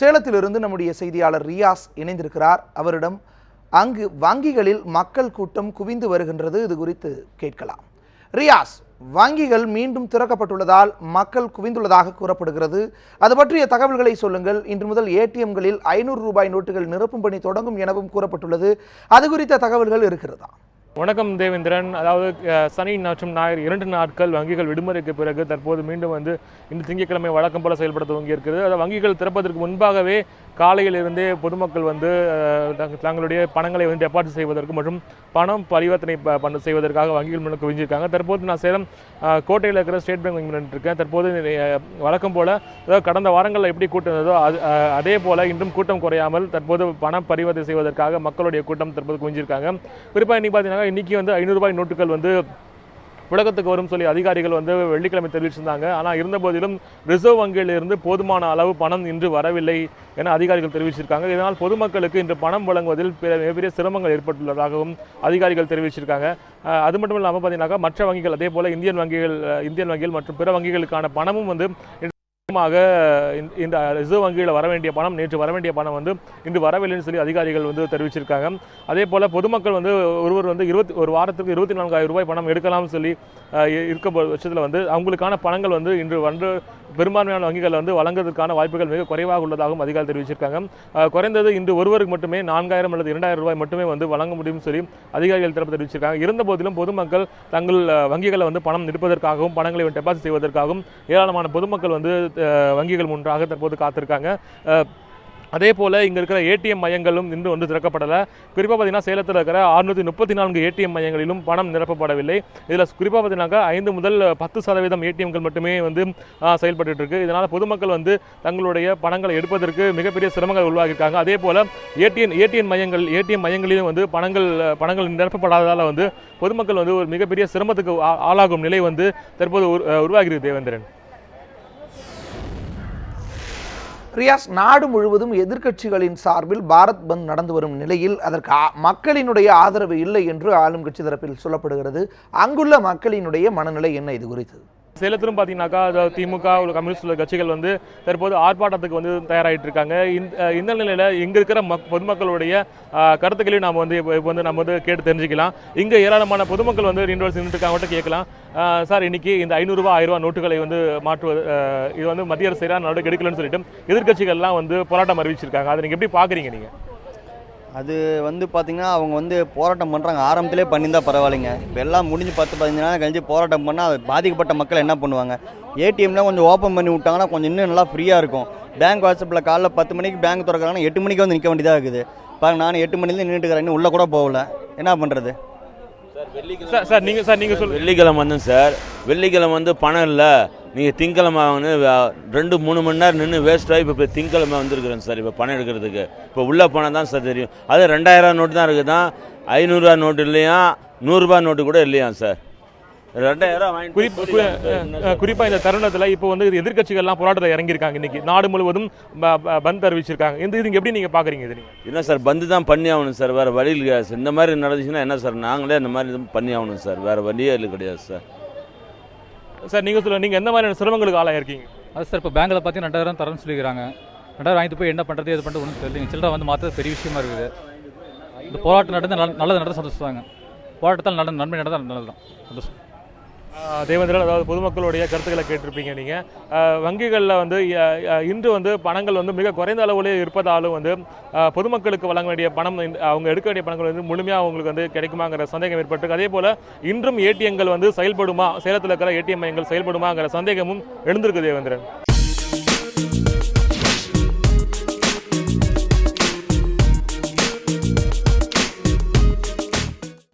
சேலத்திலிருந்து நம்முடைய செய்தியாளர் ரியாஸ் இணைந்திருக்கிறார். அவரிடம் அங்கு வங்கிகளில் மக்கள் கூட்டம் குவிந்து வருகின்றது இது குறித்து கேட்கலாம். ரியாஸ் வங்கிகள் மீண்டும் திறக்கப்பட்டுள்ளதால் மக்கள் குவிந்துள்ளதாக கூறப்படுகிறது. அது பற்றிய தகவல்களை சொல்லுங்கள். இன்று முதல் ஏடிஎம்களில் ஐநூறு ரூபாய் நோட்டுகள் நிரப்பும் பணி தொடங்கும் எனவும் கூறப்பட்டுள்ளது. அது குறித்த தகவல்கள் இருக்கிறதா? வணக்கம் தேவேந்திரன். அதாவது சனி மற்றும் ஞாயிறு இரண்டு நாட்கள் வங்கிகள் விடுமுறைக்கு பிறகு தற்போது மீண்டும் வந்து இன்று திங்கட்கிழமை வழக்கம் போல செயல்பட துவங்கி இருக்கிறது அதாவது வங்கிகள் திறப்பதற்கு முன்பாகவே காலையிலிருந்தே பொதுமக்கள் வந்து தங்களுடைய பணங்களை வந்து டெபாசிட் செய்வதற்கு மற்றும் பணம் பரிவர்த்தனை ப- பண்ண செய்வதற்காக வங்கிகள் முன்ன குவிஞ்சிருக்காங்க. தற்போது நான் சேலம் கோட்டையில் இருக்கிற ஸ்டேட் பேங்க் வங்கி இருக்கேன். தற்போது வழக்கம் போல அதாவது கடந்த வாரங்களில் எப்படி கூட்டம் இருந்ததோ அது அதே போல இன்றும் கூட்டம் குறையாமல் தற்போது பணம் பரிவர்த்தனை செய்வதற்காக மக்களுடைய கூட்டம் தற்போது குவிஞ்சிருக்காங்க. குறிப்பாக இன்னைக்கு பார்த்தீங்கன்னா இன்னைக்கு வந்து ஐநூறு ரூபாய் நோட்டுகள் வந்து புழக்கத்துக்கு வரும் சொல்லி அதிகாரிகள் வந்து வெள்ளிக்கிழமை தெரிவிச்சிருந்தாங்க. ஆனால் இருந்த போதிலும் ரிசர்வ் வங்கியிலிருந்து போதுமான அளவு பணம் இன்று வரவில்லை என அதிகாரிகள் தெரிவிச்சிருக்காங்க. இதனால் பொதுமக்களுக்கு இன்று பணம் வழங்குவதில் பிற- மிகப்பெரிய சிரமங்கள் ஏற்பட்டுள்ளதாகவும் அதிகாரிகள் தெரிவிச்சிருக்காங்க. அது மட்டும் இல்லாமல் பார்த்தீங்கன்னாக்கா மற்ற வங்கிகள் அதே போல இந்தியன் வங்கிகள் இந்தியன் வங்கிகள் மற்றும் பிற வங்கிகளுக்கான பணமும் வந்து நிச்சயமாக இந்த- இந்த ரிசர்வ் வங்கியில் வர வேண்டிய பணம் நேற்று வர வேண்டிய பணம் வந்து இன்று வரவில்லைன்னு சொல்லி அதிகாரிகள் வந்து தெரிவிச்சிருக்காங்க. அதே போல் பொதுமக்கள் வந்து ஒருவர் வந்து இருபத்தி ஒரு வாரத்துக்கு இருபத்தி நான்காயிரம் ரூபாய் பணம் எடுக்கலாம்னு சொல்லி இருக்க பட்சத்தில் வந்து அவங்களுக்கான பணங்கள் வந்து இன்று வந்து பெரும்பான்மையான வங்கிகள் வந்து வழங்குவதற்கான வாய்ப்புகள் மிக குறைவாக உள்ளதாகவும் அதிகாரி தெரிவிச்சிருக்காங்க. குறைந்தது இன்று ஒருவருக்கு மட்டுமே நான்காயிரம் அல்லது இரண்டாயிரம் ரூபாய் மட்டுமே வந்து வழங்க முடியும்னு சொல்லி அதிகாரிகள் தரப்பு தெரிவிச்சிருக்காங்க. இருந்த போதிலும் பொதுமக்கள் தங்கள் வங்கிகளை வந்து பணம் எடுப்பதற்காகவும் பணங்களை டெபாசிட் செய்வதற்காகவும் ஏராளமான பொதுமக்கள் வந்து வங்கிகள் முன்பாக தற்போது காத்திருக்காங்க. அதே போல் இங்கே இருக்கிற ஏடிஎம் மையங்களும் இன்று வந்து திறக்கப்படலை. குறிப்பாக பார்த்தீங்கன்னா சேலத்தில் இருக்கிற அறுநூற்றி முப்பத்தி நான்கு ஏடிஎம் மையங்களிலும் பணம் நிரப்பப்படவில்லை. இதில் குறிப்பாக பார்த்தீங்கன்னாக்கா ஐந்து முதல் பத்து சதவீதம் ஏடிஎம்கள் மட்டுமே வந்து ஆ, செயல்பட்டு இருக்கு இதனால் பொதுமக்கள் வந்து தங்களுடைய பணங்களை எடுப்பதற்கு மிகப்பெரிய சிரமங்கள் உருவாகியிருக்காங்க. அதே போல் ஏடிஎம் ஏடிஎம் மையங்கள் ஏடிஎம் மையங்களிலும் வந்து பணங்கள் பணங்கள் நிரப்பப்படாததால் வந்து பொதுமக்கள் வந்து ஒரு மிகப்பெரிய சிரமத்துக்கு ஆளாகும் நிலை வந்து தற்போது உருவாகிறது தேவேந்திரன். ரியாஸ் நாடு முழுவதும் எதிர்க்கட்சிகளின் சார்பில் பாரத் பந்த் நடந்து வரும் நிலையில் அதற்கு மக்களினுடைய ஆதரவு இல்லை என்று ஆளும் கட்சி தரப்பில் சொல்லப்படுகிறது. அங்குள்ள மக்களினுடைய மனநிலை என்ன இது குறித்து? சேலத்திலும் பார்த்தீங்கன்னாக்கா திமுக உள்ள கம்யூனிஸ்ட் உள்ள கட்சிகள் வந்து தற்போது ஆர்ப்பாட்டத்துக்கு வந்து தயாராகிட்டு இருக்காங்க இந்த நிலையில் இங்கே இருக்கிற மக் பொதுமக்களுடைய கருத்துக்களையும் நாம் வந்து இப்போ இப்போ வந்து நம்ம வந்து கேட்டு தெரிஞ்சுக்கலாம். இங்கே ஏராளமான பொதுமக்கள் வந்து ரெண்டு வருஷம் நின்றுட்டு கேட்கலாம். சார் இன்னைக்கு இந்த ஐநூறுரூவா ஆயிரம் நோட்டுகளை வந்து மாற்றுவது இது வந்து மத்திய அரசு சரியான நடவடிக்கை எடுக்கலன்னு சொல்லிட்டு எதிர்க்கட்சிகள்லாம் வந்து போராட்டம் அறிவிச்சிருக்காங்க. அதை நீங்கள் எப்படி பார்க்குறீங்க நீங்கள் அது வந்து பார்த்திங்கன்னா அவங்க வந்து போராட்டம் பண்ணுறாங்க ஆரம்பத்திலே பண்ணியிருந்தா பரவாயில்லைங்க. இப்போ எல்லாம் முடிஞ்சு பத்து பதினஞ்சு நாள் கழிஞ்சு போராட்டம் பண்ணால் அது பாதிக்கப்பட்ட மக்கள் என்ன பண்ணுவாங்க? ஏடிஎம்லாம் கொஞ்சம் ஓப்பன் பண்ணி விட்டாங்கன்னா கொஞ்சம் இன்னும் நல்லா ஃப்ரீயாக இருக்கும். பேங்க் வாட்ஸ்அப்பில் காலைல பத்து மணிக்கு பேங்க் திறக்கிறாங்கன்னா எட்டு மணிக்கு வந்து நிற்க வேண்டியதாக இருக்குது. பாருங்க நான் எட்டு மணிலேருந்து நின்றுட்டு இருக்கிறேன். இன்னும் உள்ளே கூட போகல. என்ன பண்ணுறது சார் சார் நீங்க சார் நீங்க சொல்லுங்க. வெள்ளிக்கிழமை வந்தேன் சார் வெள்ளிக்கிழமை வந்து பணம் இல்லை. நீங்கள் திங்கக்கிழமை வந்து ரெண்டு மூணு மணி நேரம் நின்று வேஸ்ட் ஆகி இப்போ திங்கக்கிழமை வந்திருக்கிறேன் சார் இப்போ பணம் எடுக்கிறதுக்கு. இப்போ உள்ள பணம் தான் சார் தெரியும். அது ரெண்டாயிரம் நோட்டு தான் இருக்குதான் ஐநூறுரூவா நோட்டு இல்லையா? நூறுரூபா நோட்டு கூட இல்லையா சார்? குறிப்பு இந்த தருணத்துல இப்போ வந்து எதிர்க்கட்சிகள்லாம் போராட்டத்தை இறங்கியிருக்காங்க இன்னைக்கு. நாடு முழுவதும் பந்த் அறிவிச்சிருக்காங்க. இந்த இது எப்படி நீங்க பாக்குறீங்க இது என்ன சார் பந்து தான் பண்ணி ஆகணும் சார். வேறு சார் இந்த மாதிரி நடந்துச்சுன்னா என்ன சார்? நாங்களே இந்த மாதிரி பண்ணி ஆகணும் சார். வேறு வழியே இல்லை கிடையாது சார். சார் நீங்க சொல்லுங்க நீங்க எந்த மாதிரியான சிரமங்களுக்கு ஆளாயிருக்கீங்க அது சார் இப்போ பேங்க்கில் பார்த்தீங்கன்னா ரெண்டாயிரம் தரேன்னு சொல்லிக்கிறாங்க. ரெண்டாயிரம் வாங்கிட்டு போய் என்ன பண்ணுறது எது பண்ணுறது ஒன்றும் தெரியல சில்லரை வந்து மாற்றது பெரிய விஷயமா இருக்குது. இந்த போராட்டம் நடந்து நல்ல- நல்லது நடந்த சந்தோஷம் தாங்க போராட்டத்தால் நடந்த நன்மை நடந்தால் நல்லது தான் சந்தோஷம். தேவேந்திரன் அதாவது பொதுமக்களுடைய கருத்துக்களை கேட்டிருப்பீங்க நீங்கள் வங்கிகளில் வந்து இன்று வந்து பணங்கள் வந்து மிக குறைந்த அளவுலேயே இருப்பதாலும் வந்து பொதுமக்களுக்கு வழங்க வேண்டிய பணம் இந்த- அவங்க எடுக்க வேண்டிய பணங்கள் வந்து முழுமையாக அவங்களுக்கு வந்து கிடைக்குமாங்கிற சந்தேகம் ஏற்பட்டிருக்கு. அதே போல் இன்றும் ஏடிஎம்கள் வந்து செயல்படுமா சேலத்தில் இருக்கிற ஏடிஎம் மையங்கள் செயல்படுமாங்கிற சந்தேகமும் எழுந்திருக்கு தேவேந்திரன்.